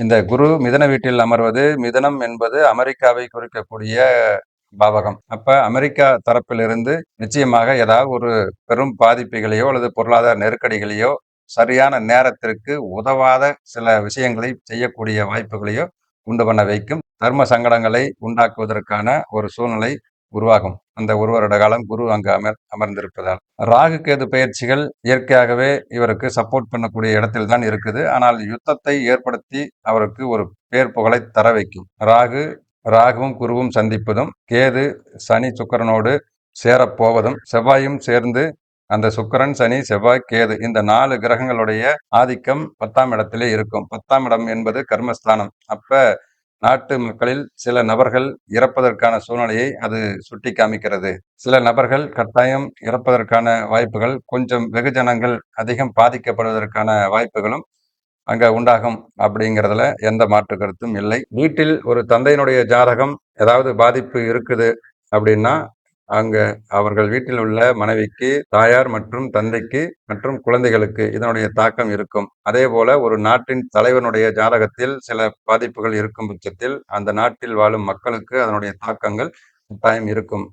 இந்த குரு மிதன வீட்டில் அமர்வது மிதனம் என்பது அமெரிக்காவை குறிக்கக்கூடிய பாவகம். அப்ப அமெரிக்கா தரப்பிலிருந்து நிச்சயமாக ஏதாவது ஒரு பெரும் பாதிப்புகளையோ அல்லது பொருளாதார நெருக்கடிகளையோ சரியான நேரத்திற்கு உதவாத சில விஷயங்களை செய்யக்கூடிய வாய்ப்புகளையோ உண்டு பண்ண வைக்கும். தர்ம சங்கடங்களை உண்டாக்குவதற்கான ஒரு சூழ்நிலை உருவாகும். அந்த ஒரு வருட காலம் குரு அங்கு அமர் அமர்ந்திருப்பதால். ராகு கேது பயிற்சிகள் இயற்கையாகவே இவருக்கு சப்போர்ட் பண்ணக்கூடிய இடத்தில் தான் இருக்குது. ஆனால் யுத்தத்தை ஏற்படுத்தி அவருக்கு ஒரு பேர் புகழை தர வைக்கும். ராகு ராகுவும் குருவும் சந்திப்பதும் கேது சனி சுக்கரனோடு சேரப்போவதும் செவ்வாயும் சேர்ந்து அந்த சுக்கரன் சனி செவ்வாய் கேது இந்த நாலு கிரகங்களுடைய ஆதிக்கம் பத்தாம் இடத்திலே இருக்கும். பத்தாம் இடம் என்பது கர்மஸ்தானம். அப்ப நாட்டு மக்களில் சில நபர்கள் இறப்பதற்கான சூழ்நிலையை அது சுட்டி காமிக்கிறது. சில நபர்கள் கட்டாயம் இறப்பதற்கான வாய்ப்புகள் கொஞ்சம் வெகுஜனங்கள் அதிகம் பாதிக்கப்படுவதற்கான வாய்ப்புகளும் அங்க உண்டாகும் அப்படிங்கிறதுல எந்த மாற்று கருத்தும் இல்லை. வீட்டில் ஒரு தந்தையினுடைய ஜாதகம் ஏதாவது பாதிப்பு இருக்குது அப்படின்னா அங்க அவர்கள் வீட்டில் உள்ள மனைவிக்கு தாயார் மற்றும் தந்தைக்கு மற்றும் குழந்தைகளுக்கு இதனுடைய தாக்கம் இருக்கும். அதே போல ஒரு நாட்டின் தலைவனுடைய ஜாதகத்தில் சில பாதிப்புகள் இருக்கும் பட்சத்தில் அந்த நாட்டில் வாழும் மக்களுக்கு அதனுடைய தாக்கங்கள் கட்டாயம் இருக்கும்.